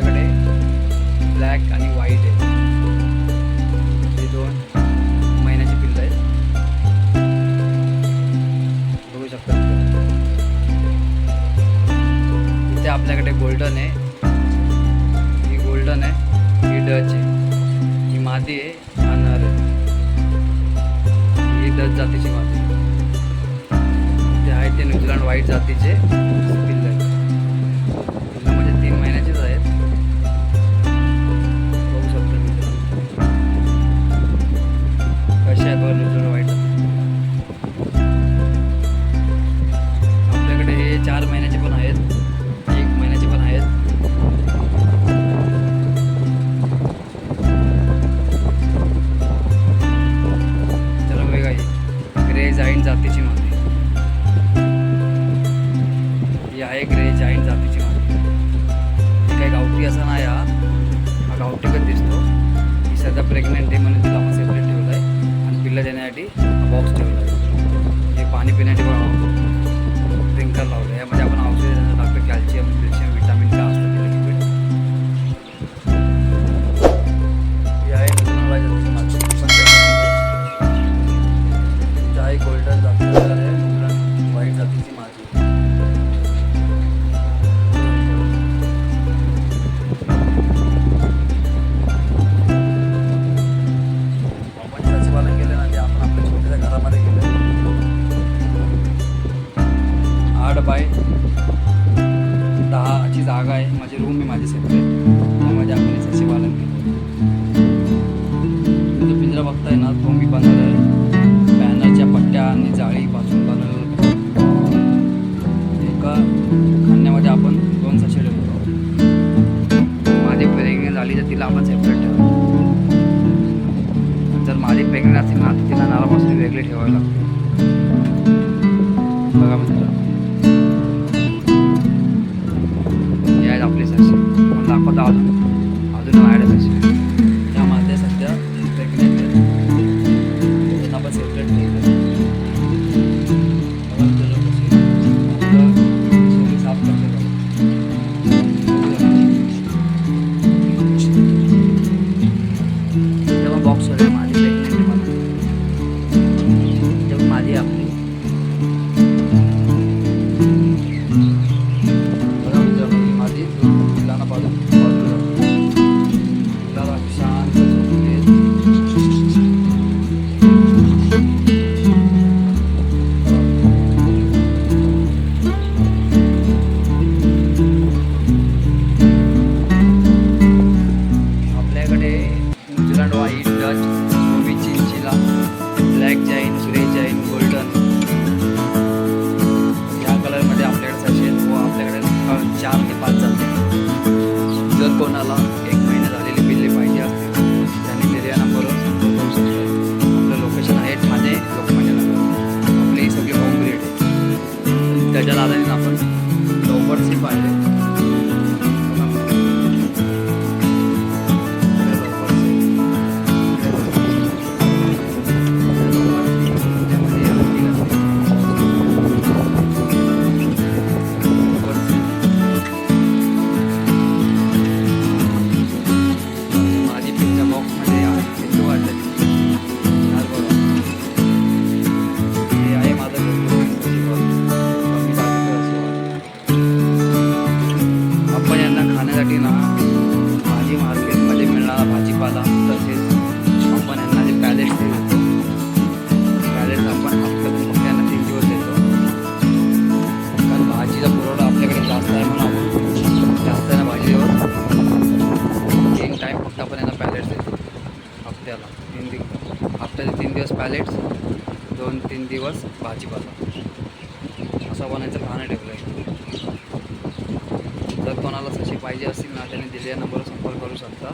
आपल्याकडे ब्लॅक आणि व्हाईट आहे हे दोन महिन्याची पिल्ल आहेत. बघू शकता इथे आपल्याकडे गोल्डन आहे. ही गोल्डन आहे. ही डच आहे. ही मादी आहे हा आहे. ही डच जातीची माती ते आहे ते न्यूझीलंड व्हाईट जातीचे पिल्ल ही जाईन जातीची माती ही काही गावठी असा नाही हा. हा गावठीकच दिसतो. ही सध्या प्रेग्नेंट आहे म्हणून तिला आपण सेपरेट ठेवलं आहे आणि पिल्ला देण्यासाठी बॉक्स ठेवला आहे हे पाणी पिण्यासाठी पण स्प्रिंकल लावलं आहे यामध्ये आपण औषध टाकतो कॅल्शियम कॅल्शियम विटामिन माझी रूम आहे माझी सेपरेट त्यामध्ये आपण हे सचिवालय केलं. तो पिंजरा बघताय ना तो मी बनवला आहे बॅनरच्या पट्ट्या आणि जाळीपासून बनवलं एका खाण्यामध्ये आपण दोन सशे ठेवतो. माझी प्रेग्नेंट झाली तर तिला आपण सेपरेट ठेवतो जर माझी प्रेग्नेंट असेल ना तर तिला नारापासून वेगळे ठेवायला लागते बघा मित्रांनो. पण त्याला तीन दिवस. हप्त्याचे तीन दिवस पॅलेट्स दोन तीन दिवस भाजीपाला. असं बनायचं पाहणं खाणं ठेवलं आहे जर कोणाला तशी पाहिजे असतील ना त्याने दिलेल्या नंबरवर संपर्क करू शकता.